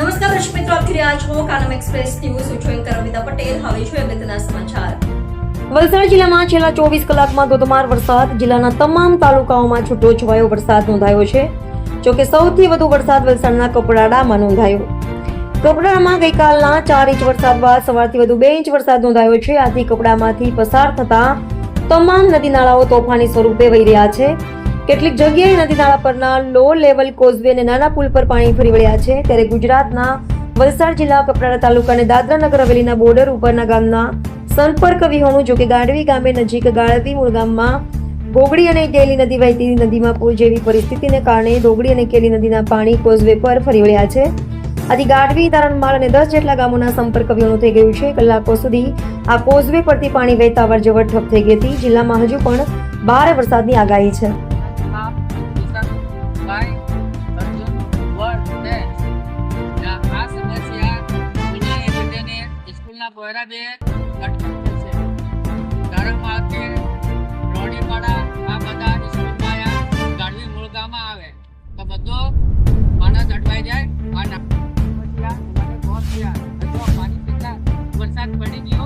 નમસ્કાર દર્શક મિત્રો, આપ જોઈ રહ્યા છો કાનમ એક્સપ્રેસ ન્યૂઝ હું છું એન્કર અમિતા પટેલ. હવે છું અગત્યના સમાચાર. વલસાડ જિલ્લામાં છેલ્લા ચોવીસ કલાકમાં ધોધમાર વરસાદ. જિલ્લાના તમામ તાલુકાઓમાં છૂટો છવાયો વરસાદ નોંધાયો છે. જોકે સૌથી વધુ વરસાદ વલસાડના કપરાડામાં નોંધાયો. કપડામાં ગઈકાલના ચાર ઇંચ વરસાદ બાદ સવારથી વધુ બે ઇંચ વરસાદ નોંધાયો છે. આથી કપડામાંથી પસાર થતા તમામ નદી નાળાઓ તોફાની સ્વરૂપે વહી રહ્યા છે. કેટલીક જગ્યાએ નદી નાળા પરના લો લેવલ કોઝવે અને નાના પુલ પર પાણી ફરી વળ્યા છે. ત્યારે ગુજરાતના વલસાડ જિલ્લા કપરાડા તાલુકા અને દાદરા નગર હવેલીના બોર્ડર ઉપરના ગામના સંપર્ક વિહોણું જો કે ગાડવી ગામે નજીક ગાળવી મૂળ ગામમાં ગોગડી અને કેલી નદી વહેતી નદીમાં પૂર જેવી પરિસ્થિતિને કારણે ડોગડી અને કેલી નદીના પાણી કોઝવે પર ફરી વળ્યા છે. આથી ગાઢવી તારણમાળ અને દસ જેટલા ગામોના સંપર્ક વિહોણું થઈ ગયું છે. કલાકો સુધી આ કોઝવે પરથી પાણી વહેતા અવરજવર ઠપ થઈ ગઈ હતી. જિલ્લામાં હજુ પણ ભારે વરસાદની આગાહી છે. by Arjun World Best. આ સમસ્યા વિનાયક પટેલે સ્કૂલના પોયરા બે અટકી છે. ધારણમાં આવતી રોડીપાડા આ બધા સ્કૂલમાં આ ગાઢવી મૂળગામાં આવે. તો બધો માણસ અટવાઈ જાય. આ નાખી પછી આ મને બહુ થયા બધો પાણી પીતા વરસાદ પડી ગયો.